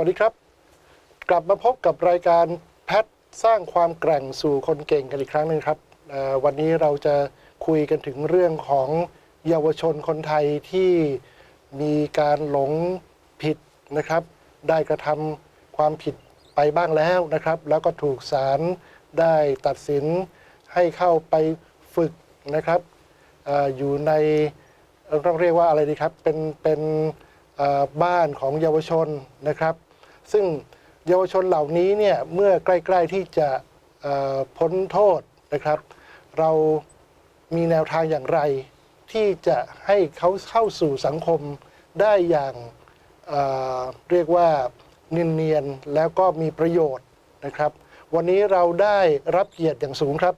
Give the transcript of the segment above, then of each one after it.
สวัสดีครับ กลับมาพบกับรายการแพทสร้างความแกร่งสู่คนเก่งกันอีกครั้งหนึ่งครับวันนี้เราจะคุยกันถึงเรื่องของเยาวชนคนไทยที่มีการหลงผิดนะครับ ได้กระทำความผิดไปบ้างแล้วนะครับ แล้วก็ถูกศาลได้ตัดสินให้เข้าไปฝึกนะครับออยู่ในต้องเรียกว่าอะไรดีครับเป็นเป็นบ้านของเยาวชนนะครับ ซึ่งเยาวชนเหล่านี้เนี่ยเมื่อใกล้ ๆที่จะเอ่อพ้นโทษนะครับ เรามีแนวทางอย่างไร ที่จะให้เขาเข้าสู่สังคมได้อย่างเอ่อเรียกว่าเนียนๆแล้วก็มีประโยชน์นะครับ วันนี้เราได้รับเกียรติอย่างสูงครับ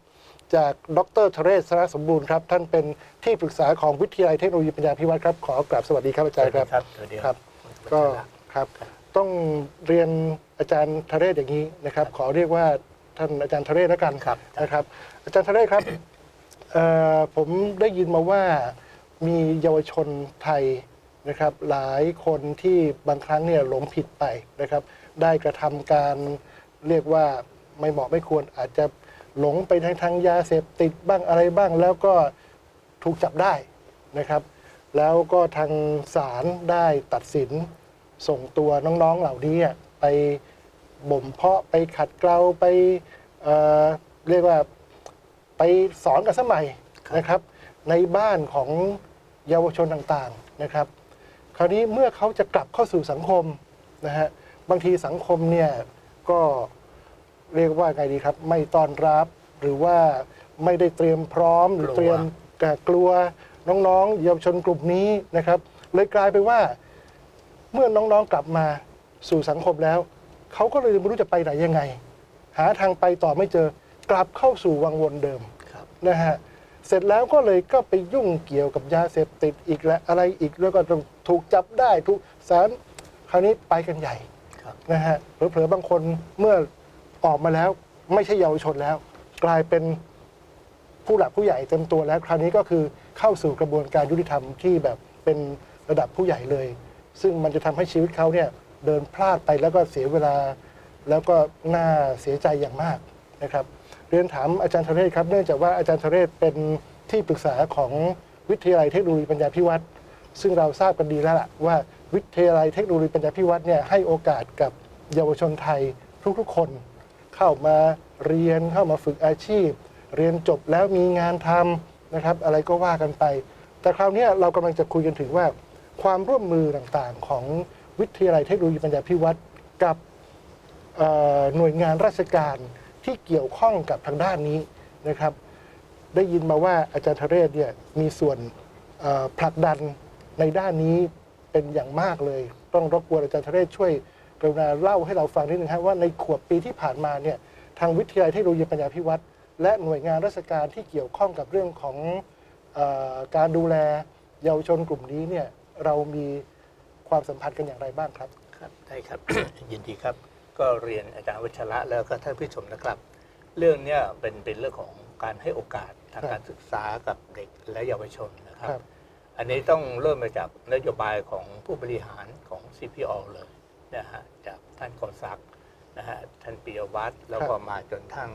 จากดรทเรศสารสมบูรณ์ครับ ท่านเป็นที่ปรึกษาของวิทยาลัยเทคโนโลยีปัญญาพิวัตรครับ ขอกราบสวัสดีครับอาจารย์ครับครับสวัสดีครับก็ครับ ต้องเรียนอาจารย์ทเรศอย่างนี้นะครับ ขอเรียกว่าท่านอาจารย์ทเรศแล้วกันครับ นะครับ อาจารย์ทเรศครับเอ่อผมได้ยินมาว่ามีเยาวชนไทยนะครับ หลายคนที่บางครั้งเนี่ยหลงผิดไปนะครับ ได้กระทำการเรียกว่าไม่เหมาะไม่ควรอาจจะหลงไปทางทางยาเสพติดบ้างอะไรบ้าง แล้วก็ถูกจับได้นะครับ แล้วก็ทางศาลได้ตัดสิน ส่งตัวน้องๆเหล่านี้อะไปบ่มเพาะไปขัดเกลาไปเอ่อเรียกว่าไปสอนกันสมัยนะครับ ในบ้านของเยาวชนต่างๆนะครับ คราวนี้เมื่อเขาจะกลับเข้าสู่สังคมนะฮะบางทีสังคมเนี่ยก็เรียกว่าไงดีครับ ไม่ต้อนรับหรือว่าไม่ได้เตรียมพร้อมหรือกลัวเตรียมกะกลัวน้องๆ เยาวชนกลุ่มนี้นะครับ เลยกลายไปนว่า เมื่อน้องๆกลับมาสู่สังคมแล้ว เขาก็เลยไม่รู้จะไปไหนยังไง หาทางไปต่อไม่เจอกลับเข้าสู่วังวนเดิมครับนะฮะเสร็จแล้วก็เลยก็ไปยุ่งเกี่ยวกับยาเสพติดอีกและอะไรอีกแล้วก็ต้องถูกจับได้ถูกสารคราวนี้ไปกันใหญ่ครับนะฮะเผลอๆบางคนเมื่อออกมาแล้ว ไม่ใช่เยาวชนแล้ว กลายเป็นผู้หลักผู้ใหญ่เต็มตัวแล้ว คราวนี้ก็คือเข้าสู่กระบวนการยุติธรรมที่แบบเป็นระดับผู้ใหญ่เลย ซึ่งมันจะทำให้ชีวิตเขาเนี่ยเดินพลาดไปแล้วก็เสียเวลา แล้วก็น่าเสียใจอย่างมากนะครับ เรียนถามอาจารย์ธเรศครับ เนื่องจากว่าอาจารย์ธเรศเป็นที่ปรึกษาของวิทยาลัยเทคโนโลยีปัญญาพิวัตรซึ่งเราทราบกันดีแล้วล่ะว่าวิทยาลัยเทคโนโลยีปัญญาพิวัตรเนี่ยให้โอกาสกับเยาวชนไทยทุกๆคน เข้ามาเรียนเข้ามาฝึกอาชีพ เรียนจบแล้วมีงานทำนะครับ อะไรก็ว่ากันไป แต่คราวเนี้ยเรากำลังจะคุยกันถึงว่า ความร่วมมือต่างๆ ของวิทยาลัยเทคโนโลยีปัญญาพิวัตรกับหน่วยงานราชการที่เกี่ยวข้องกับทางด้านนี้นะครับ ได้ยินมาว่าอาจารย์ธเรศเนี่ยมีส่วนผลักดันในด้านนี้เป็นอย่างมากเลย ต้องรบกวนอาจารย์ธเรศช่วยกรุณาเล่าให้เราฟังนิดนึงครับว่าในขวบปีที่ผ่านมาเนี่ยทางวิทยาลัยเทคโนโลยีปัญญาพิวัตรและหน่วยงานราชการที่เกี่ยวข้องกับเรื่องของอการดูแลเยาวชนกลุ่มนี้เนี่ย เรามีความสัมพันธ์กันอย่างไรบ้างครับ ครับได้ครับ ยินดีครับ ก็เรียนอาจารย์วัชระแล้วก็ท่านผู้ชมนะครับ เรื่องเนี้ยเป็นเป็นเรื่องของการให้โอกาสทางครับการศึกษากับเด็กและเยาวชนนะครับ ครับ อันนี้ต้องเริ่มมาจากนโยบายของผู้บริหารของ CPO เลยนะฮะจากท่านกรศักดิ์นะฮะท่านปิยวัฒน์แล้วก็มาจนทั้ง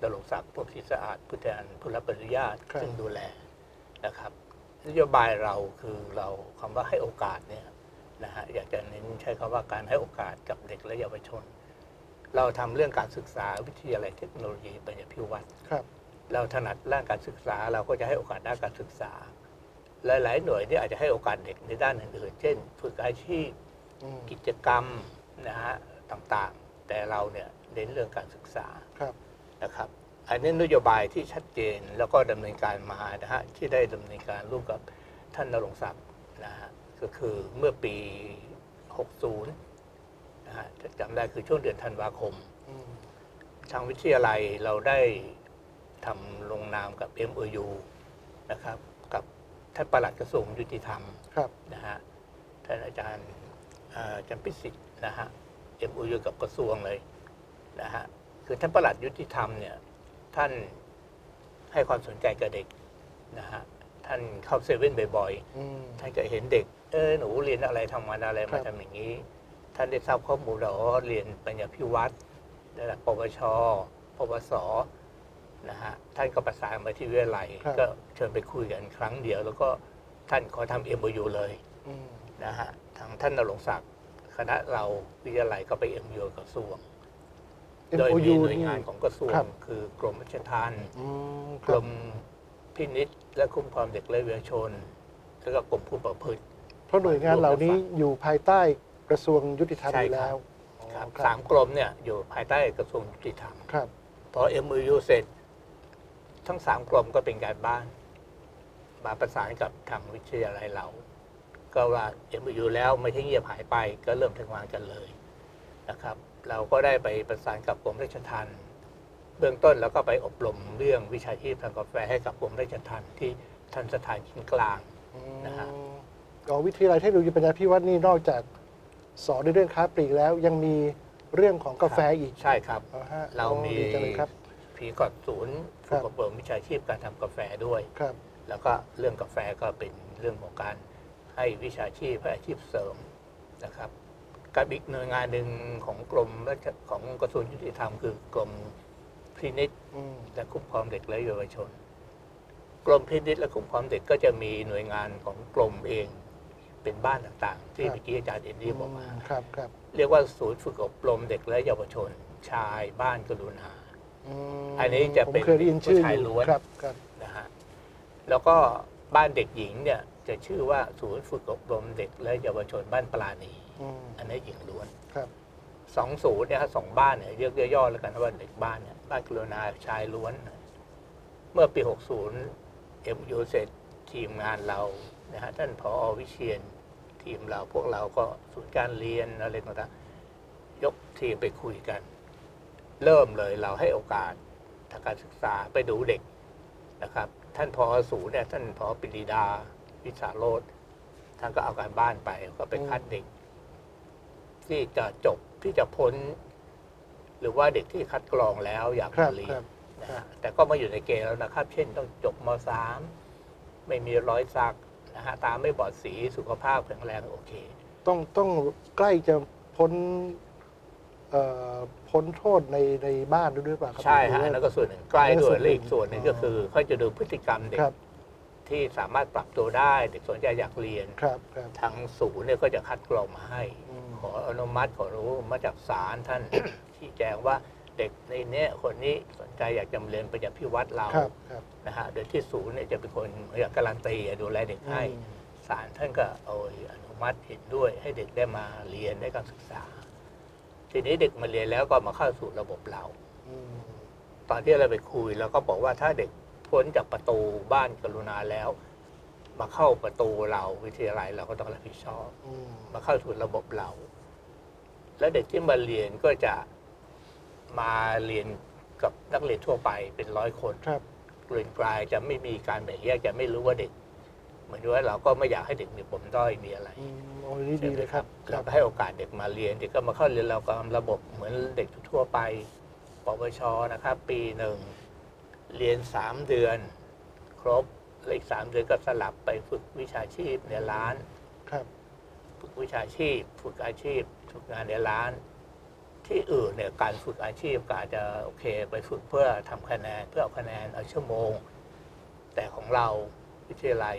ดลงศักดิ์พุทธิสะอาดผู้แทนผู้รับอนุญาตครับ ซึ่งดูแลนะครับ นโยบายเราคือเราคำว่าให้โอกาสเนี่ยนะฮะอยากจะเน้นใช้คำว่าการให้โอกาสกับเด็กและเยาวชน เราทำเรื่องการศึกษาวิทยาลัยเทคโนโลยีปัญญาพิวัตรครับ เราถนัดด้านการศึกษา เราก็จะให้โอกาสด้านการศึกษา หลายๆหน่วยเนี่ยอาจจะให้โอกาสเด็กในด้านอื่นๆเช่น ฝึกอาชีพอืมกิจกรรมนะฮะต่างๆ แต่เราเนี่ยเน้นเรื่องการศึกษาครับนะครับ อันนี้นโยบายที่ชัดเจนแล้วก็ดำเนินการมานะฮะที่ได้ดำเนินการร่วมกับท่านนรงค์ศักดิ์นะฮะก็คือเมื่อปี 60นะฮะถ้าจำได้คือช่วงเดือนธันวาคมอืมทางวิทยาลัยเราได้ทำลงนามกับ MOU นะครับ กับท่านปลัดกระทรวงยุติธรรมครับนะฮะท่านอาจารย์เอ่ออาจารย์พิสิทธิ์นะฮะ MOU กับกระทรวงเลยนะฮะคือท่านปลัดยุติธรรมเนี่ย ท่านให้ความสนใจกับเด็กนะฮะท่านเข้าเซเว่นบ่อยๆอืมท่านก็เห็นเด็ก เออหนูเรียนอะไรทำงานอะไรครัมาบทำอย่างนี้ ท่านได้ทราบข้อมูลเราก็เรียนปัญญาพิวัตรระดับปวช ปวสนะฮะท่านก็ประสานมาที่วิทยาลัยครับ ก็เชิญไปคุยกันครั้งเดียว แล้วก็ท่านขอทำเอ็มยูเลย อืม นะฮะทางท่านนรงศักดิ์คณะเราวิทยาลัยก็ไปเอ็มยูกระทรวง โดยมี MOU หน่วยงานของกระทรวง ครับ คือกรมราชทัณฑ์อืมคกรรับมพินิษและคุ้มครองเด็กและเยาวชน แล้วก็กรมผู้ประพฤติ เพราะหน่วยงานเหล่านี้อยู่ภายใต้กระทรวงยุติธรรมใช่อยู่ครับ แล้วครับอ๋อสามกรมเนี่ยอยู่ภายใต้กระทรวงยุติธรรม ครับ พอ MOU เสร็จ ทั้งสามกรมก็เป็นการบ้าน มาประสานกับทางวิทยาลัยเรา ก็ว่า MOU แล้วไม่ใช่เงียบหายไปก็เริ่มทำงานกันเลยนะครับ เราก็ได้ไปประสานกับกรมราชทัณฑ์เบื้องต้นแล้วก็ไปอบรมเรื่องวิชาชีพทางกาแฟให้กับกรมราชทัณฑ์ที่ทันสถานชิ้นกลางอืมนะฮะอ๋อวิทยาลัยเทคโนโลยีปัญญาพิวัฒน์นี่นอกจากสอนในเรื่องค้าปลีกแล้วยังมีเรื่องของกาแฟอีกใช่ครับ อ๋อฮะเรามีอ๋อดีจังเลยครับพีกอดศูนย์ครัฝึบ กอบรมวิชาชีพการทำกาแฟด้วย ครับ แล้วก็เรื่องกาแฟก็เป็นเรื่องของการให้วิชาชีพให้อาชีพเสริมนะครับ กับอีกหน่วยงานหนึ่งของกรมราชของกระทรวงยุติธรรมคือกรมพินิษอืมและคุ้มครองเด็กและเยาวชน กรมพินิษและคุ้มครองเด็กก็จะมีหน่วยงานของกรมเองเป็นบ้านต่างๆ ที่เมื่อกี้อาจารย์เอ็นดี้บอกมาครับครับเรียกว่าศูนย์ฝึกอบรมเด็กและเยาวชน ชายบ้านกรุณามอันนี้จะเป็นผมเคยได้ยินชื่อผู้ชายอยู่ล้วนครับครับนะฮะแล้วก็บ้านเด็กหญิงเนี่ยจะชื่อว่าศูนย์ฝึกอบรมเด็กและเยาวชนบ้านปราณี อืมอันนี้หญิงล้วนครับสองศูนย์เนี่ยฮะสองบ้านเนี่ยเรียกย่อๆแล้วกันว่าเด็กบ้านเนี่ยบ้านกรุณาชายล้วน เมื่อปี60เอ็มยูเสร็จทีมงานเรานะฮะท่านผอวิเชียนทีมเราพวกเราก็ศูนย์การเรียนอะไรต่างๆยกทีมไปคุยกัน เริ่มเลยเราให้โอกาสทางการศึกษาไปดูเด็กนะครับ ท่านพอศูนย์เนี่ยท่านพอปิริดาวิสาโรธท่านก็เอาการบ้านไปก็ไปคัดเด็ก ที่จะจบที่จะพ้น หรือว่าเด็กที่คัดกรองแล้วอยากครับเรียคนรับนะฮะแต่ก็มาอยู่ในเกณฑ์แล้วนะครับ เช่นต้องจบมสามไม่มีรอยสักนะฮะตาไม่บอดสีสุขภาพแข็งแรงโอเค ต้องต้องใกล้จะพ้นเอ่อพ้นโทษในในบ้านด้วยหรือเปล่าครัใช่หรืฮะออันว่านั้นก็ส่วนหนึ่งใกล้อันนั้นด้ส่ววยนหนึ่งและอีกส่วนหนึ่งก็คือเขาจะดูพฤติกรรมเด็กครับ ที่สามารถปรับตัวได้ เด็กสนใจอยากเรียน ครับครับทางศูนย์เนี่ยก็จะคัดกรองมาให้ อืมข ออนุมัติขอรู้มาจากศาลท่าน ชี้แจงว่าเด็กในเนี้ยคนนี้สนใจอยากจะเรียนปริญญาพิวัตรเราครับครับ นะฮะโดยที่ศูนย์เนี่ยจะเป็นคนอยากการันตีดูแลเด็กให้อืม ศาลท่านก็เอาอนุมัติเห็นด้วย ให้เด็กได้มาเรียนได้การศึกษา ทีนี้เด็กมาเรียนแล้วก็มาเข้าสู่ระบบเรา อืมตอนที่เราไปคุยเราก็บอกว่าถ้าเด็กพ้นจากประตูบ้านกรุณาแล้ว มาเข้าประตูเราวิทยาลัยเราก็ต้องรับผิดชอบ อืมมาเข้าสู่ระบบเรา แล้วเด็กที่มาเรียนก็จะมาเรียนกับนักเรียนทั่วไปเป็นร้อยคนครับเกรียนกลายจะไม่มีการแบ่งแยกจะไม่รู้ว่าเด็ก เหมือนว่าเราก็ไม่อยากให้เด็กมีปมด้อยมีอะไรอืมโอ้ยนี่ดีเลยครับคเรารับก็ให้โอกาสเด็กมาเรียนเด็กก็มาเข้าเรียนเราก็ทำระบบเหมือนเด็กทั่วไปปวชนะครับ ปีหนึ่งเรียนสามเดือน ครบแล้วอีกสามเดือนก็สลับไปฝึกวิชาชีพในร้าน ครับ ฝึกวิชาชีพ ฝึกอาชีพ ฝึกงานในร้าน ที่อื่นเนี่ยการฝึกอาชีพก็อาจจะโอเค ไปฝึกเพื่อทำคะแนนเพื่อเอาคะแนนเอาชั่วโมง แต่ของเราวิทยาลัย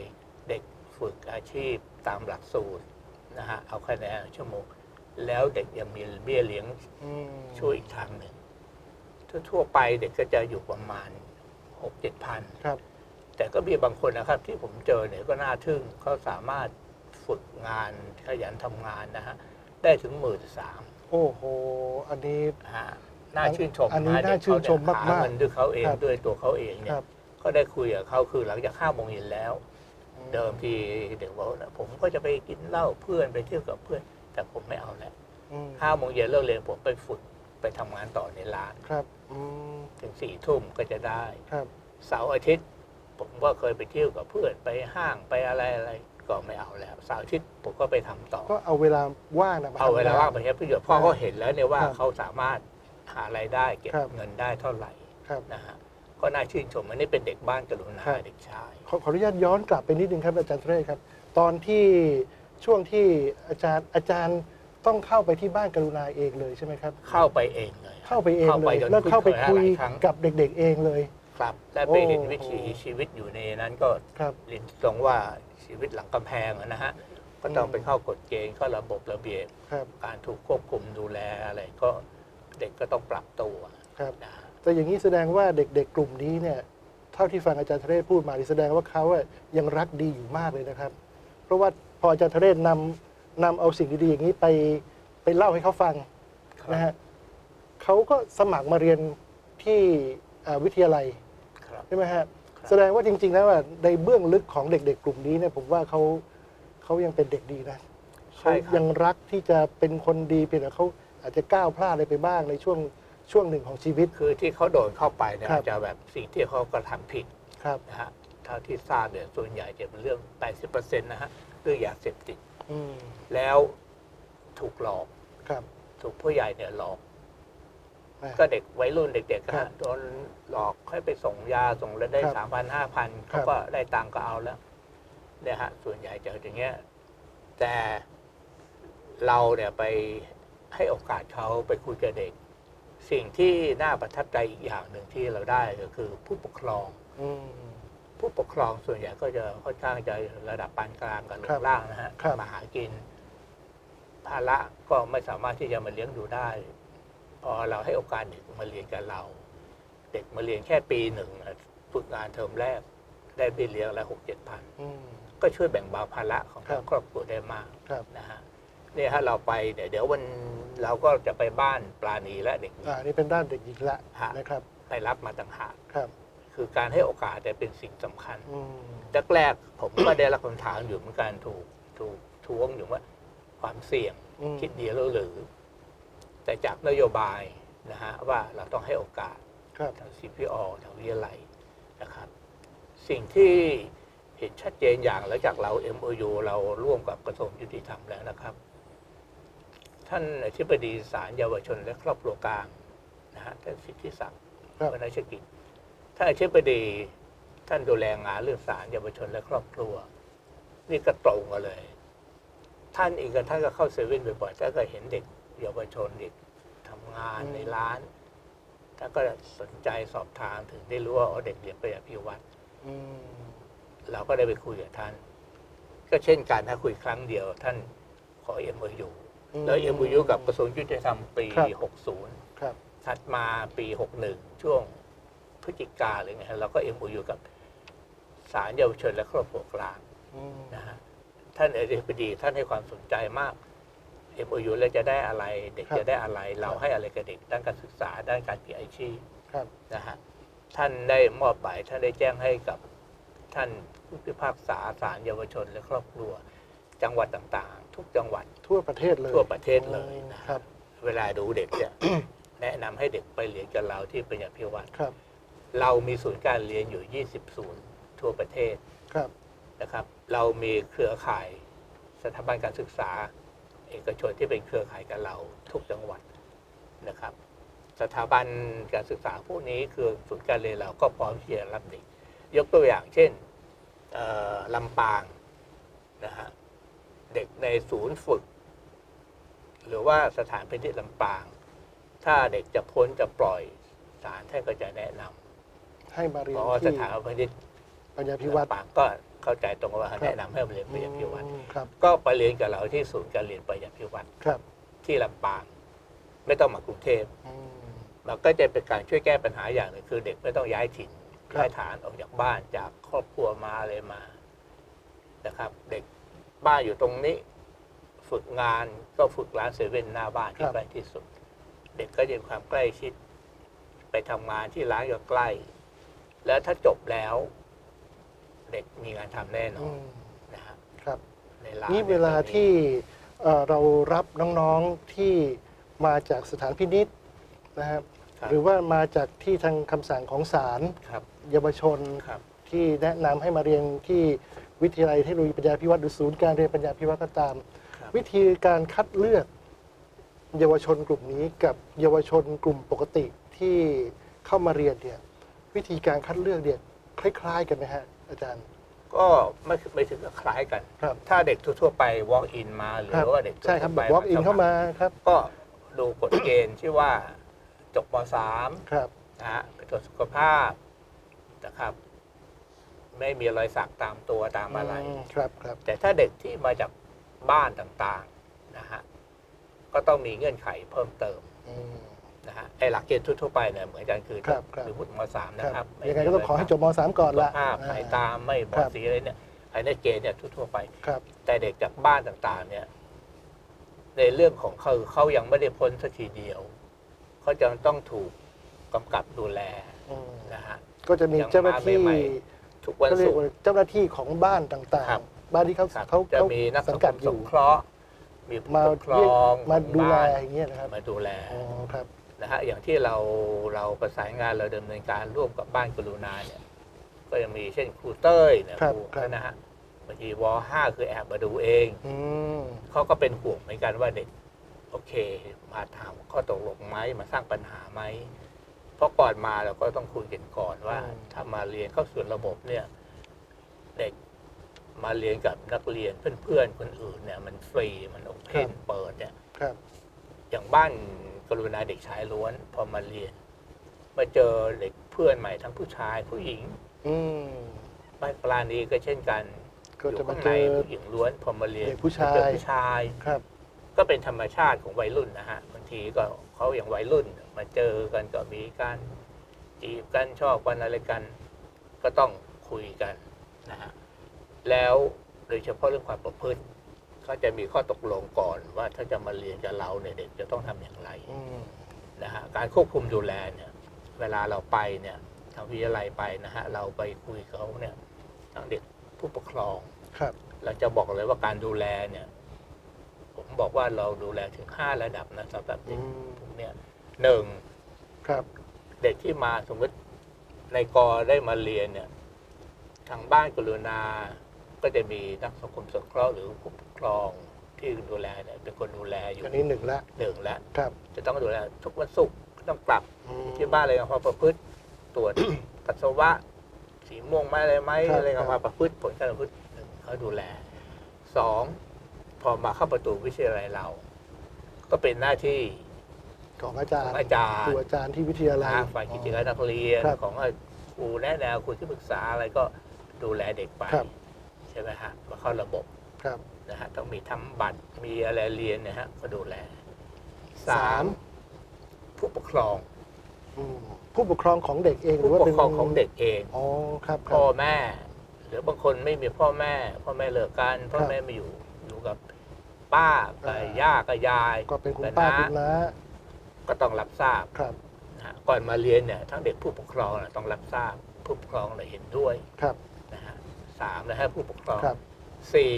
เด็กฝึกอาชีพตามหลักสูตรนะฮะเอาคะแนนเอาชั่วโมง แล้วเด็กยังมีเบี้ยเลี้ยงอืมช่วยอีกทางหนึ่งทั่วๆไปเด็กก็จะอยู่ประมาณหกเจ็ดพันครับแต่ก็มีบางคนนะครับที่ผมเจอเนี่ยก็น่าทึ่งเขาสามารถฝึกงานขยันทำงานนะฮะ ได้ถึงหมื่นสามโอ้โห อันนี้ฮะน่าชื่นชมอันนี้ะน่าชื่นชมเด็กเขมากๆหเงินด้วยเขาเองครับด้วยตัวเขาเองเนี่คยรับก็ได้คุยกับเขาคือหลังจากห้าโมงเย็นแล้ว เดิมทีเด็กบอกว่าผมก็จะไปกินเหล้าเพื่อนไปเที่ยวกับเพื่อน แต่ผมไม่เอาแล้วอืมห้าโมงเย็นเลิกเรียนผมไปฝึกไปทำงานต่อในร้าน ครับอืมถึงสี่ทุ่มก็จะได้ ครับ เสาร์อาทิตย์ ผมก็เคยไปเที่ยวกับเพื่อนไปห้างไปอะไรอะไร ก็ไม่เอาแล้วเสาร์อาทิตย์ผมก็ไปทำต่อ ก็เอาเวลาว่างนะมเอาเวลาทำงนว่างไปใช้ประโยชน์เพราะเขาเห็นแล้วเนี่ยว่าครับเขาสามารถหาไรายได้เก็บครับเงินได้เท่าไหร่ครับนะฮะก็น่าชื่นชมอันนี้เป็นเด็กบ้านกรุณาครับเด็กชายขอขออนุญาตย้อนกลับไปนิดนึงครับอาจารย์เทรศครับ ตอนที่ช่วงที่อาจารย์อาจารย์ต้องเข้าไปที่บ้านกรุณาเองเลยใช่ไหมครับ เข้าไปเองเลย เข้าไปเองเข้าเลไปยจนแล้วเข้าไปคุยหลายครั้งกับเด็ก ๆ เองเลย ครับ และไปเห็นโอ้วิถีชีวิตอยู่ในนั้นก็ครับเรียนตรงว่า ชีวิตหลังกำแพงอะนะฮะก็ต้องอืมไปเข้ากฎเกณฑ์เข้าระบบระเบียบ ครับ การถูกควบคุมดูแลอะไรก็เด็กก็ต้องปรับตัวครับ นะฮะแต่อย่างนี้แสดงว่าเด็กๆกลุ่มนี้เนี่ยเท่าที่ฟังอาจารย์ทะเรศพูดมานี่แสดงว่าเขาอะยังรักดีอยู่มากเลยนะครับ เพราะว่าพออาจารย์ทะเรศนำนำเอาสิ่งดีๆอย่างนี้ไปไปเล่าให้เขาฟังครับนะฮะเขาก็สมัครมาเรียนที่อ่าวิทยาลัยครับ ใช่ไหมฮะครับ แสดงว่าจริง ๆ แล้วอะในเบื้องลึกของเด็ก ๆ กลุ่มนี้เนี่ยผมว่าเขาเขายังเป็นเด็กดีนะใช่เขาครับ ยังรักที่จะเป็นคนดีเพียงแต่เขาอาจจะก้าวพลาดอะไรไปบ้างในช่วงช่วงหนึ่งของชีวิต คือที่เขาโดนเข้าไปเนี่ยครับอาจจะแบบสิ่งที่เขากระทำผิดครับ นะฮะเท่าที่ทราบเนี่ยส่วนใหญ่จะเป็นเรื่อง 80%นะฮะเรื่องยาเสพติด อืมแล้วถูกหลอก ครับ ถูกผู้ใหญ่เนี่ยหลอกแม่ ก็เด็กวัยรุ่นเด็กๆครัฮะบโดนหลอกให้ไปส่งยาส่งแล้วได้ครับสามพันห้าพันครัเขาบก็ได้ตังค์ก็เอาแล้วเนี่ยฮะ ส่วนใหญ่จะอย่างเงี้ย แต่เราเนี่ยไปให้โอกาสเขาไปคุยกับเด็ก สิ่งที่น่าประทับใจอีกอย่างหนึ่งที่เราได้ก็คือผู้ปกครอง อืม ผู้ปกครองส่วนใหญ่ก็จะค่อนข้างจะระดับปานกลางกับลครังบล่างนะฮะครับ มาหากินภาระก็ไม่สามารถที่จะมาเลี้ยงดูได้ พอเราให้โอกาสเด็กมาเรียนกับเรา เด็กมาเรียนแค่ปีหนึ่งอะฝึกงานเทอมแรก ได้เบี้ยเลี้ยงละหกเจ็ดพันอืมก็ช่วยแบ่งเบาภาระของครัทาบงครอบครัวได้มากครับนะฮะเนี่ยฮะเราไปเดี๋ยวเดี๋ยววันเราก็จะไปบ้านปลาณีและเด็กหญิงอ่านี่เป็นด้านเด็กหญิงละฮะนะครับไปรับมาต่างหากครับ คือการให้โอกาสเนี่ยเป็นสิ่งสำคัญอืมแรกๆผมก็ได้รับคำถามอยู่เหมือนกันถูกถูกท้วงอยู่ว่าความเสี่ยงอืมคิดดีแล้วหรือ แต่จากนโยบายนะฮะว่าเราต้องให้โอกาสครับ ทาง CPO ทางวิทยาลัยนะครับ สิ่งที่เห็นชัดเจนอย่างแล้วจากเรา MOU เราร่วมกับกระทรวงยุติธรรมแล้วนะครับ ท่านอธิบดีศาลเยาวชนและครอบครัวกลางนะฮะท่านสิทธิศักดิ์ครับ วรรณชกิจท่านอธิบดีท่านดูแลงานเรื่องศาลเยาวชนและครอบครัว นี่ก็ตรงกันเลย ท่านเองก็ท่านก็เข้าเซเว่นบ่อยๆท่านก็เห็นเด็ก เยาวชนเด็กทำงานอืมในร้านท่านก็สนใจสอบถามถึงได้รู้ว่าอ๋อเด็กเรียนปริญญาพิวัตรอืมเราก็ได้ไปคุยกับท่าน ก็เช่นกันถ้าคุยครั้งเดียว ท่านขอเอ็มยูแล้วเอ็มยูกับกระทรวงยุติธรรมปีครับ60ครับถัดมาปี 61 ช่วงพฤศจิกาหรือไงฮะเราก็เอ็มยูกับศาลเยาวชนและครอบครัวกลางอืมนะฮะท่านอธิบดีท่านให้ความสนใจมาก MOU แล้วจะได้อะไร เด็กจะได้อะไร เราให้อะไรกับเด็กด้านการศึกษาด้านการเปลี่ยนอาชีพครับ นะฮะท่านได้มอบหมายท่านได้แจ้งให้กับท่านผู้พิพากษาศาลเยาวชนและครอบครัว จังหวัดต่างๆ ทุกจังหวัด ทั่วประเทศเลยทั่วประเทศเลยนะคครัรับบเวลาดูเด็กเนี่ย แนะนำให้เด็กไปเรียนกับเราที่ปริญญาพิวัตรครับเรามีศูนย์การเรียนอยู่ 20 ศูนย์ทั่วประเทศ ครับ นะครับเรามีเครือข่ายสถาบันการศึกษา เอกชนที่เป็นเครือข่ายกับเราทุกจังหวัดนะครับ สถาบันการศึกษาพวกนี้คือศูนย์การเรียนเราก็พร้อมที่จะรับเด็ก ยกตัวอย่างเช่นเอ่อลำปางนะฮะเด็กในศูนย์ฝึก หรือว่าสถานพินิจลำปาง ถ้าเด็กจะพ้นจะปล่อยศาลท่านก็จะแนะนำให้มาเรียเพนราะว่าสที่ถานพินิจปัญญาพิวัตรลำปางก็ เข้าใจตรงว่าครับแนะนำให้มาเรียนปริญญาพิวัตรอืมครับก็ไปเรียนกับเราที่ศูนย์การเรียนปริญญาพิวัตรครับที่ลำปางไม่ต้องมากรุงเทพอืมมันก็จะเป็นการช่วยแก้ปัญหาอย่างหนึ่งคือเด็กไม่ต้องย้ายถิ่นครับย้ายฐานออกจากบ้านจากครอบครัวมาอะไรมานะครับ เด็กบ้านอยู่ตรงนี้ ฝึกงานก็ฝึกร้านเซเว่นหน้าบ้านที่ใกล้ที่สุด เด็กก็จะมีความใกล้ชิด ไปทำงานที่ร้านก็ใกล้ แล้วถ้าจบแล้ว เด็กมีงานทำแน่นออืนมนะฮะครับ ในร้านนี่เวลาที่เอ่อเรารับน้องๆที่มาจากสถานพินิษนะครับครับหรือว่ามาจากที่ทางคำสั่งของศาลครับเยาวชน ครับที่แนะนำให้มาเรียนที่วิทยาลัยเทคโนโลยีปัญญาพิวัตรหรือศูนย์การเรียนปัญญาพิวัตรก็ตาม ครับวิธีการคัดเลือก เยาวชนกลุ่มนี้กับเยาวชนกลุ่มปกติที่เข้ามาเรียนเนี่ยวิธีการคัดเลือกเนี่ยคล้าย ๆ กันไหมฮะ อาจารย์ ก็ไม่ไม่ถึงกับคล้ายกัน ครับ ถ้าเด็กทั่วๆไป walk in มาหรือครับ ว่าเด็กทั่วๆใช่ครับแบบไป walk in เข้ามาครับ ก็ดูกฎเกณฑ์ที่ว่าจบม .3 ครับ นะฮะไปตรวจสุขภาพนะครับ ไม่มีรอยสักตามตัวตามอะไรมครับครับ แต่ถ้าเด็กที่มาจากบ้านต่างๆนะฮะก็ต้องมีเงื่อนไขเพิ่มเติม อืม นะฮะไอ้หลักเกณฑ์ทั่วๆไปเนี่ยเหมือนกันคือครับครับ คือวุฒิมสามคนะรับครับยังไงก็ต้องขอให้จบม .3 ก่อนสุขละภาพสายตาไม่บอครัดบสีอะไรเนี่ยไอ้ในเกณฑ์เนี่ยทั่วๆไป ครับ แต่เด็กจากบ้านต่างๆ เนี่ย ในเรื่องของเขาเขายังไม่ได้พ้นสักทีเดียวเขาจะต้องถูกกำกับดูแลอืมนะฮะ ก็จะมีเจ้าหน้าที่ยังมาใหม่ ทุกวันก็เรียศุกกร์ ว่าเจ้าหน้าที่ของบ้านต่างครับ ๆ บ้านที่เขาครับเขาจะเขามีนักสัสังงกักัดดอสยู่งเคราะห์มีผู้มาปกครเรียกองมาดูแลบ้นอย่างเงี้ยนะครับมาดูแล อ๋อครับ นะฮะอย่างที่เราเราประสานงานเราดำเนินการร่วมกับบ้านกรุณาเนี่ย ก็ยังมีเช่นครูเต้ยเนี่ยครับครูครับนะฮะบางทีวห้าคือแอบมาดูเองอืมเขาก็เป็นห่วงเหมือนกันว่าเด็กโอเค มาถามข้อตกลงไหมมาสร้างปัญหาไหมเพราะก่อนมาเราก็ต้องคุยกันก่อนว่าถ้ามาเรียนเข้าสู่ระบบเนี่ย เด็กมาเรียนกับนักเรียนเพื่อนๆคนอื่นเนี่ย มันฟรีมันโอเพนเปิดเนี่ยครับอย่างบ้าน กรุณาเด็กชายล้วน พอมาเรียน มาเจอเด็กเพื่อนใหม่ทั้งผู้ชายผู้หญิงอืม บ้านปลาณีก็เช่นกันก็อยู่จะมาข้างเจในอผู้หญิงล้วนพอมาเรียนเด็กผู้ชายเจอผู้ชาย ครับ ก็เป็นธรรมชาติของวัยรุ่นนะฮะบางทีก็เขาอย่างวัยรุ่นมาเจอกันก็มีการจีบกันชอบกันอะไรกัน ก็ต้องคุยกันนะฮะแล้วโดยเฉพาะเรื่องความประพฤติ เขาจะมีข้อตกลงก่อนว่าถ้าจะมาเรียนกับเราเนี่ยเด็กจะต้องทำอย่างไรอืมนะฮะการควบคุมดูแลเนี่ยเวลาเราไปเนี่ยทางวิทยาลัยไปนะฮะเราไปคุยกับเขาเนี่ยทางเด็กผู้ปกครองครับเราจะบอกเลยว่าการดูแลเนี่ย ผมบอกว่าเราดูแลถึงห้าระดับนะสำหรับอืเด็กมพวกเนี้ยหนึ่งครับ เด็กที่มาสมมติในกอได้มาเรียนเนี่ย ทางบ้านกรุณา ก็จะมีนักสังคมสงเคราะห์หรือผู้ปกครองที่ดูแลเนี่ยเป็นคนดูแลอยู่อันนี้หนึ่งละหนึ่งแล้วครับ จะต้องดูแลทุกวันศุกร์ต้องกลับอืมที่บ้านอะไรกับความประพฤติตรวจปัสสาวะสีม่วงไหมอะไรไหมครับอะไรกับความประพฤติผลการประพฤติหนึ่งเขาดูแลสองพอมาเข้าประตูวิทยาลัยเรา ก็เป็นหน้าที่ของอาจารขอย์งอาจารครูย์อาจารย์ที่วิทยาลัยนะฝ่ายกิจการนักเรียนครับของครูแนะแนวครูที่ปรึกษาอะไรก็ดูแลเด็กไปครับใช่ไหมฮะมาเข้าระบบครับนะฮะต้องมีทำบัตรมีอะไรเรียนเนะฮะก็ดูแลสามสามผู้ปกครองอืมผู้ปกครองของเด็กเองหรืผู้อว่าปเป็กนครองของเด็กเองอ๋อครับครัพ่อบแม่ หรือบางคนไม่มีพ่อแม่ พ่อแม่เลิกกันพ่อครับแม่ไม่อยู่อยู่กับป้ากับอ่าย่ากับยายก็เป็นคุณกับป้าน้คุณน้าก็ต้องรับทราบครับนะฮะก่อนมาเรียนเนี่ยทั้งเด็กผู้ปกครองน่ะต้องรับทราบผู้ปกครองเนี่ยเห็นด้วยครับนะฮะ สามนะฮะผู้ปกครองครับ สี่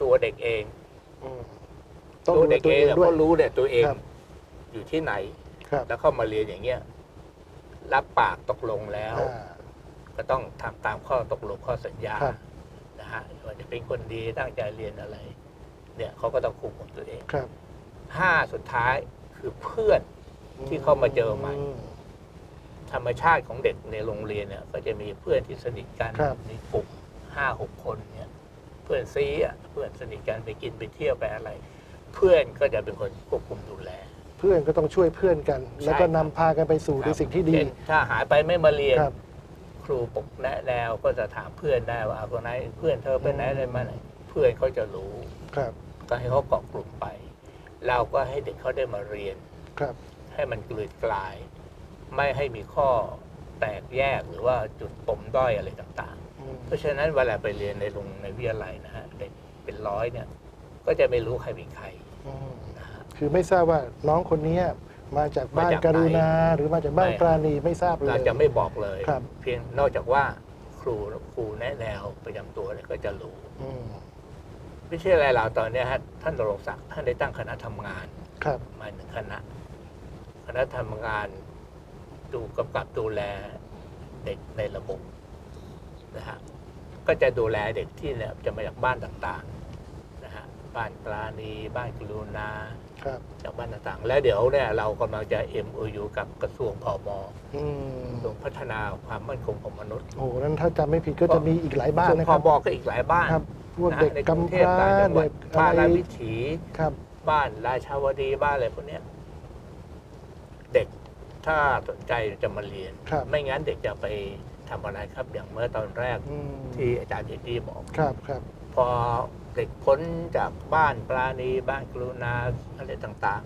ตัวเด็กเอง อืมต้องตัวดูแลเด็กตัวเอเองงเนี่ยด้วย ก็รู้เนี่ยตัวเองครับ อยู่ที่ไหน ครับแล้วเข้ามาเรียนอย่างเงี้ยรับปากตกลงแล้ว อ่า ก็ต้องทำตามข้อตกลงข้อสัญญาครับ นะฮะว่าจะเป็นคนดีตั้งใจเรียนอะไร เนี่ยเขาก็ต้องคุมของตัวเองครับห้าสุดท้ายคือเพื่อน ที่เข้ามาเจอใหม่ ธรรมชาติของเด็กในโรงเรียนเนี่ยก็จะมีเพื่อนที่สนิทกันครับ ในกลุ่มห้าหกคนเนี่ยเพื่อนซีอะเพื่อนสนิทกันไปกินไปเที่ยวไปอะไร เพื่อนก็จะเป็นคนควบคุมดูแล เพื่อนก็ต้องช่วยเพื่อนกัน แล้วก็ใช่ครับนำพากันไปสู่ในสิ่งที่ดี เช่นถ้าหายไปไม่มาเรียน ครับ ครูปกแนะแนวก็จะถามเพื่อนได้ว่าเอาคนไหนเพื่อนเธอไปไหนอะไรมาไหนเพื่อนเขาจะรู้ ครับ ก็ให้เขาเกาะกลุ่มไป เราก็ให้เด็กเขาได้มาเรียน ครับ ให้มันกลืนกลาย ไม่ให้มีข้อแตกแยกหรือว่าจุดปมด้อยอะไรต่างอืมๆเพราะฉะนั้นเวลาไปเรียนในโรงในวิทยาลัยนะฮะเด็กเป็นร้อยเนี่ยก็จะไม่รู้ใครเป็นใครอืมนะฮะ คือไม่ทราบว่าน้องคนเนี้ยมาจากบ้านมาจากกรุณาไหนหรือมาจากบ้านไม่ปราณีไม่ทราบเลย เราจะไม่บอกเลย ครับ เพียงนอกจากว่าครูครูแนะแนวประจำตัวเนี่ยก็จะรู้ อืมวิทยาลัยเราตอนเนี้ยฮะท่านนรงศักดิ์ท่านได้ตั้งคณะทำงาน ครับ มาหนึ่งคณะ คณะทำงาน ดูกำกับดูแลเด็กในระบบนะฮะก็จะดูแลเด็กที่เนี่ยจะมาจากบ้านต่างๆนะฮะบ้านปราณีบ้านกรุณาครับจากบ้านต่างๆ และเดี๋ยวเนี่ยเรากำลังจะ MOU กับกระทรวงพมอืมกระทรวงพัฒนาความมั่นคงของมนุษย์โอ้โหนั้นถ้าจำไม่ผิดก็จะมีอีกหลายบ้านส่วนนะพครับมก็อีกหลายบ้านครับพวกนะเด็กในกรุงกำเทพพร้าต่างจังหวัเด็ดกบ้าอะนไรราชวิถี ครับ บ้านราชาวดีบ้านอะไรพวกเนี้ย เด็ก ถ้าสนใจจะมาเรียน ครับ ไม่งั้นเด็กจะไปทำอะไรครับ อย่างเมื่อตอนแรกอืมที่อาจารย์เจดีบอก ครับครับ พอเด็กพ้นจากบ้านปราณีบ้านกรุณาอะไรต่าง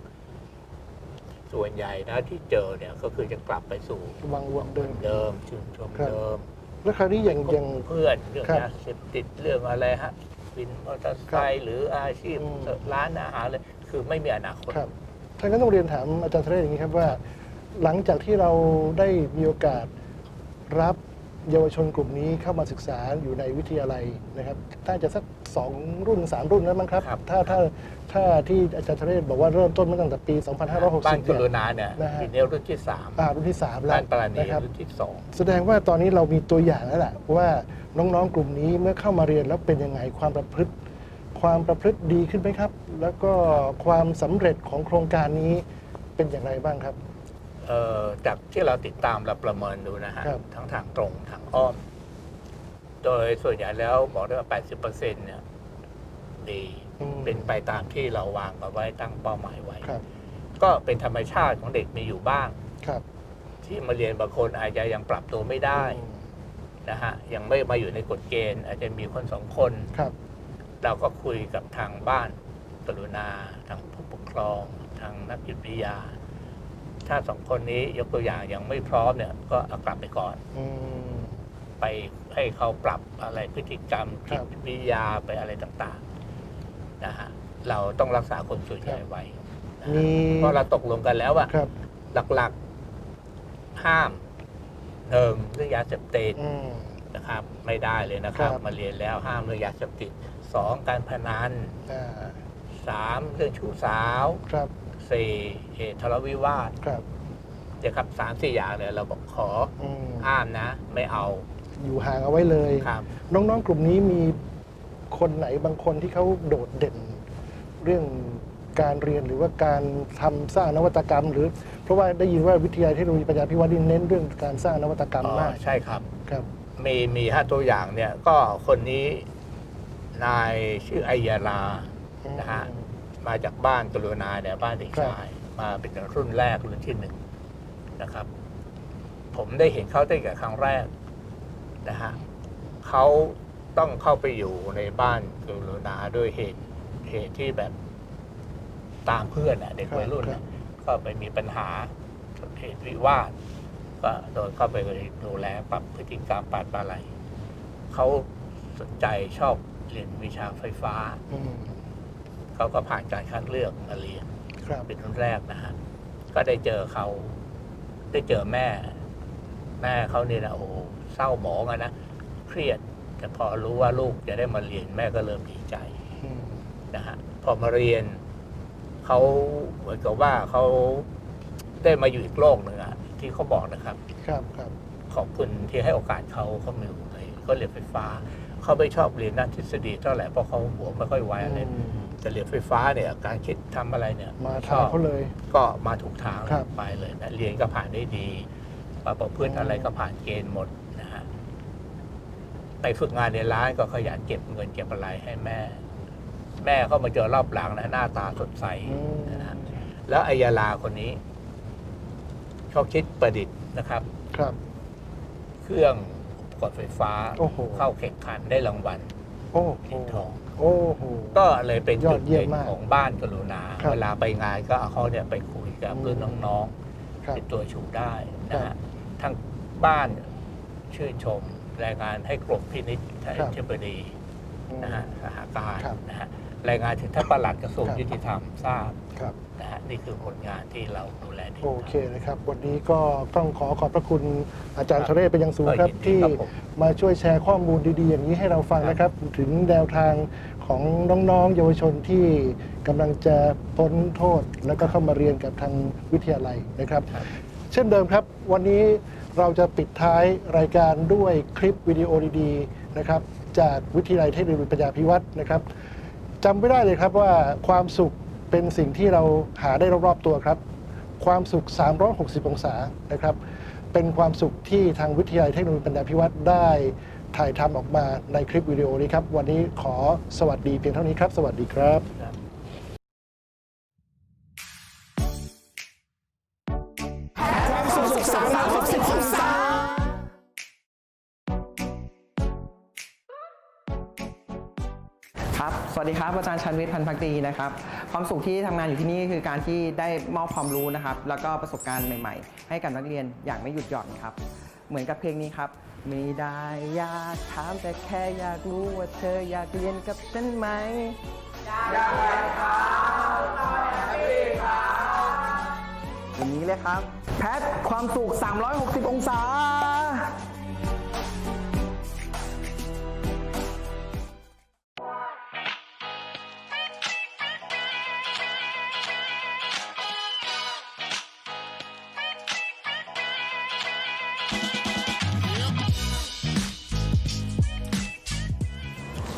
ๆ ส่วนใหญ่นะที่เจอเนี่ยก็คือจะกลับไปสู่วังวนเดิม เดิมชุมชนครับ เดิม แล้วคราวนี้อย่างอย่าง เพื่อนเรื่องครับยาเสพติดเรื่องอะไรฮะวินมอเตอร์ไซครับค์หรืออาชีพอืม ร้านอาหารเลยคือไม่มีอนาคต ครับท่านก็ต้องเรียนถามอาจารย์ทะเลอย่างนี้ครับว่า หลังจากที่เราได้มีโอกาสรับเยาวชนกลุ่มนี้เข้ามาศึกษาอยู่ในวิทยาลัยนะครับน่าจะสักสองรุ่นสามรุ่นแล้วมั้งครับครับ ถ้าถ้าถ้าที่อาจารย์ทะเลบอกว่าเริ่มต้นมาตั้งแต่ปีบ้านก2560รุเนี่ยณาเนี่ยนะฮะปีนี้รุ่นที่สามอ่ารุ่นที่ 3 แล้บ้าวนปราณีนะครับรุ่นที่สองแสดงว่าตอนนี้เรามีตัวอย่างแล้วแหละว่าน้องๆกลุ่มนี้เมื่อเข้ามาเรียนแล้วเป็นยังไงความประพฤติ ความประพฤติดีขึ้นไหมครับ แล้วก็ความสำเร็จของโครงการนี้เป็นอย่างไรบ้างครับเอ่อ จากที่เราติดตามเราประเมินดูนะฮะครับ ทั้งทางตรงทางอ้อม โดยส่วนใหญ่แล้วบอกได้ว่า 80%เนี่ยดีอืมเป็นไปตามที่เราวางเอาไว้ตั้งเป้าหมายไว้ ครับก็เป็นธรรมชาติของเด็กมีอยู่บ้าง ครับที่มาเรียนบางคนอาจจะยังปรับตัวไม่ได้นะฮะยังไม่มาอยู่ในกฎเกณฑ์ อาจจะมีคนสองคน ครับเราก็คุยกับทางบ้านกรุณาทางผู้ปกครอง ทางนักจิตวิทยา ถ้าสองคนนี้ยกตัวอย่างยังไม่พร้อมเนี่ยก็เอากลับไปก่อน อืม ไปให้เขาปรับอะไรพฤติกรรมครัจิบตวิทยาไปอะไรต่างๆนะฮะเราต้องรักษาคนส่วนใหญ่ไว้นะมีฮะเพราะเราตกลงกันแล้วว่าครับ หลักๆห้ามหนึ่งเรื่องยาเสพติด อืม นะครับไม่ได้เลยนะครับ ครับ มาเรียนแล้วห้ามเรื่องยาเสพติดสองการพนันอ่าสามเรื่องชู้สาวครับ สี่เหตุทะเลาะวิวาทครับเดี๋ยวครับสามสี่อย่างเลยเราบอกขออืมห้ามนะ ไม่เอาอยู่ห่างเอาไว้เลย ครับ น้องๆ กลุ่มนี้มีคนไหนบางคนที่เขาโดดเด่น เรื่องการเรียนหรือว่าการทำสร้างนวัตกรรม หรือ เพราะว่าได้ยินว่าวิทยาลัยเทคโนโลยีปัญญาพิวัตรนี่เน้นเรื่องการสร้างนวัตกรรมอ๋อมากใช่ครับ ครับ มีมีห้าตัวอย่างเนี่ย ก็คนนี้นายชื่อไอยาลานะฮะ มาจากบ้านกรุณาเนี่ยบ้านเด็กครับชาย มาเป็นรุ่นแรกรุ่นที่หนึ่งนะครับ ผมได้เห็นเขาตั้งแต่ครั้งแรกนะฮะเขาต้องเข้าไปอยู่ในบ้านกรุณาด้วยเหตุเหตุที่แบบตามเพื่อนอะเด็กครับวัยรุ่นครัอะบก็ไปมีปัญหาเหตุวิวาทก็โดนเข้าไปดูแลปรับพฤติกรรมปราดอะไรเขาสนใจชอบเรียนวิชาไฟฟ้าอืม เขาก็ผ่านการคัดเลือกมาเรียนครับเป็นรุ่นแรกนะฮะก็ได้เจอเขา ได้เจอแม่ แม่เขาเนี่ยนะโอ้โหเศร้าหมองอะนะเครียด แต่พอรู้ว่าลูกจะได้มาเรียนแม่ก็เริ่มดีใจอืมนะฮะพอมาเรียนเขาเหมือนกับว่าเขาได้มาอยู่อีกโลกหนึ่งอะที่เขาบอกนะครับ ครับครับขอบคุณที่ให้โอกาสเขาเขามีเขาเรียนไฟฟ้าเขาไม่ชอบเรียนด้านทฤษฎีเท่าไหร่เพราะเขาหัวไม่ค่อยไวอะไร อืมแต่เรียนไฟฟ้าเนี่ยการคิดทำอะไรเนี่ยมาชทาองบเขาเลย ก็มาถูกทางครับไปเลยนะเรียนก็ผ่านได้ดีประกอบเพื่อนอืมอะไรก็ผ่านเกณฑ์หมดนะฮะไปฝึกงานในร้านก็ขยันเก็บเงินเก็บอะไรให้แม่ แม่ก็มาเจอรอบหลังนะหน้าตาสดใสอืมนะฮะแล้วไอยาลาคนนี้เขาคิดประดิษฐ์นะครับ ครับ เครื่องกดไฟฟ้าโอ้โหเข้าแข่งขันได้รางวัล โอ้โหเหรียญทอง โอ้โห ก็เลยเป็นยอจุดดเยี่ยมเด่นมากของบ้านกรุณาครับเวลาไปงานก็เอาเขาเนี่ยไปคุยกับอืมเพื่อนน้องครับๆเป็นตัวชูได้นะครัฮะบทั้งบ้านชื่นชมรายงานให้กรมพินิจครับเทบดีอืมนะฮะสหการครับนะฮะรายงานถึงท่านปลัดกระทรวงครับยุติธรรมทราบครับ นะฮะนี่คือผลงานที่เราดูแลดีโอเคนะครับ วันนี้ก็ต้องขอขอบพระคุณอาจารย์ครับทะเลเป็นอย่างสูงก็ครับยินดีที่ครับผมมาช่วยแชร์ข้อมูลดีๆ อย่างนี้ให้เราฟังครับนะครับ ถึงแนวทางของน้องๆเยาวชนที่กำลังจะพ้นโทษ แล้วก็เข้ามาเรียนกับทางวิทยาลัยนะครับครับ เช่นเดิมครับ วันนี้เราจะปิดท้ายรายการด้วยคลิปวิดีโอดีๆนะครับจากวิทยาลัยเทคโนโลยีปัญญาพิวัตรนะครับจำไม่ได้เลยครับว่าความสุข เป็นสิ่งที่เราหาได้รอบๆตัวครับ ความสุข 360 องศานะครับ เป็นความสุขที่ทางวิทยาลัยเทคโนโลยีปัญญาพิวัตรได้ถ่ายทำออกมาในคลิปวิดีโอนี้ครับ วันนี้ขอสวัสดีเพียงเท่านี้ครับ สวัสดีครับ ดีครับอาจารย์ชันวิทย์พันธ์พักดีนะครับความสุขที่ทำงานอยู่ที่นี่คือการที่ได้มอบความรู้นะครับ แล้วก็ประสบการณ์ใหม่ ๆ ให้กับนักเรียนอย่างไม่หยุดหย่อนครับ เหมือนกับเพลงนี้ครับไม่ได้อยากถามแต่แค่อยากรู้ว่าเธออยากเรียนกับฉันไหมอยากไปครับอย่างนี้เลยครับ แพทความสุข 360 องศา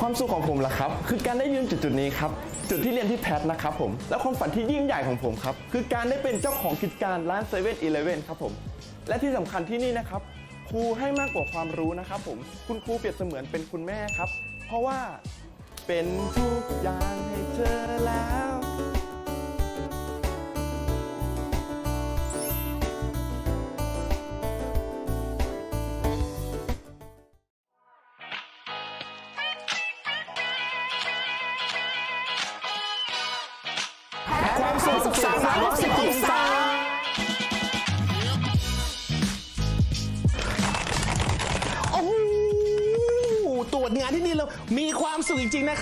ความสุขของผมล่ะครับ คือการได้ยืนจุดจุดๆนี้ครับ จุดที่เรียนที่แพทนะครับผม และความฝันที่ยิ่งใหญ่ของผมครับ คือการได้เป็นเจ้าของกิจการร้านเซเว่นอีเลฟเว่นครับผม และที่สำคัญที่นี่นะครับครูให้มากกว่าความรู้นะครับผม คุณครูเปรียบเสมือนเป็นคุณแม่ครับ เพราะว่าเป็นทุกอย่างให้เธอแล้ว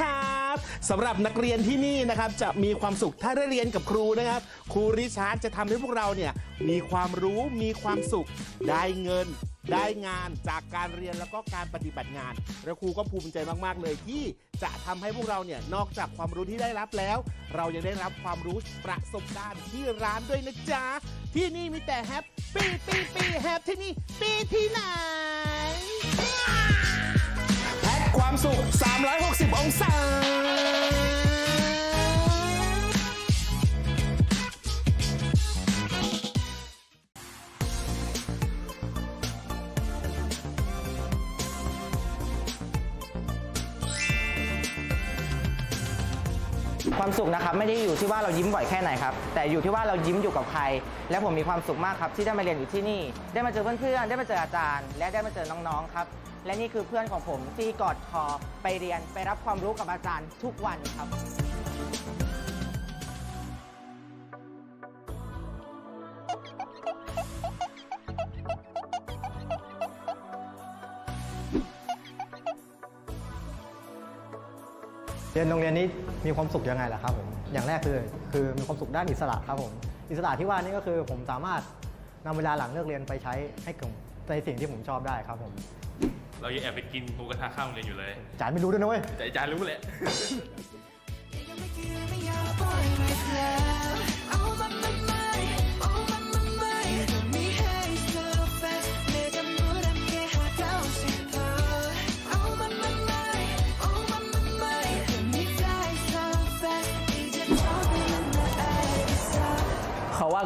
นะครับสำหรับนักเรียนที่นี่นะครับจะมีความสุขถ้าได้เรียนกับครูนะครับ ครูริชาร์ดจะทำให้พวกเราเนี่ยมีความรู้มีความสุขได้เงิน ได้งานจากการเรียนแล้วก็การปฏิบัติงาน และครูก็ภูมิใจมาก ๆ เลยที่จะทำให้พวกเราเนี่ยนอกจากความรู้ที่ได้รับแล้ว เรายังได้รับความรู้ประสบการณ์ที่ร้านด้วยนะจ๊ะที่นี่มีแต่แฮปปี้ปีปีแฮปที่นี่ปีที่ไหน ความสุข 360 องศา ความสุขนะครับไม่ได้อยู่ที่ว่าเรายิ้มบ่อยแค่ไหนครับแต่อยู่ที่ว่าเรายิ้มอยู่กับใคร และผมมีความสุขมากครับที่ได้มาเรียนอยู่ที่นี่ ได้มาเจอเพื่อนๆได้มาเจออาจารย์ และได้มาเจอน้องๆครับและนี่คือเพื่อนของผมที่กอดคอไปเรียนไปรับความรู้กับอาจารย์ทุกวันครับเรียนโรงเรียนนี้ มีความสุขยังไงล่ะครับผมอย่างแรกคือคือมีความสุขด้านอิสระครับผมอิสระที่ว่านี่ก็คือผมสามารถนำเวลาหลังเลิกเรียนไปใช้ให้กับในสิ่งที่ผมชอบได้ครับผมเรายังแอบไปกินหมูกระทะข้าวโรงเรียนอยู่เลยจานไม่รู้ด้วยนะเว้ยแต่อาจารย์รู้แหละ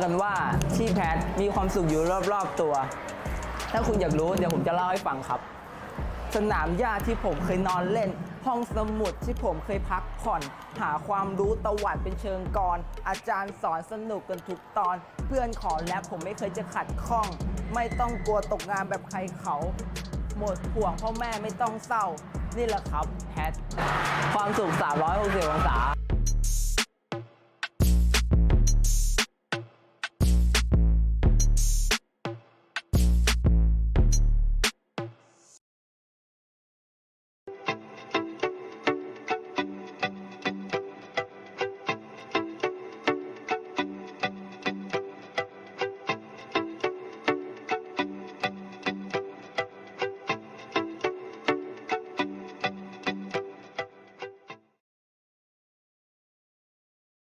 กันว่าที่แพทมีความสุขอยู่รอบๆตัว ถ้าคุณอยากรู้เดี๋ยวผมจะเล่าให้ฟังครับ สนามหญ้าที่ผมเคยนอนเล่น ห้องสมุดที่ผมเคยพักผ่อน หาความรู้ตวัดเป็นเชิงกร อาจารย์สอนสนุกกันทุกตอน เพื่อนขอแลบผมไม่เคยจะขัดข้อง ไม่ต้องกลัวตกงานแบบใครเขา หมดห่วงพ่อแม่ไม่ต้องเศร้า นี่แหละครับแพทความสุข 360องศา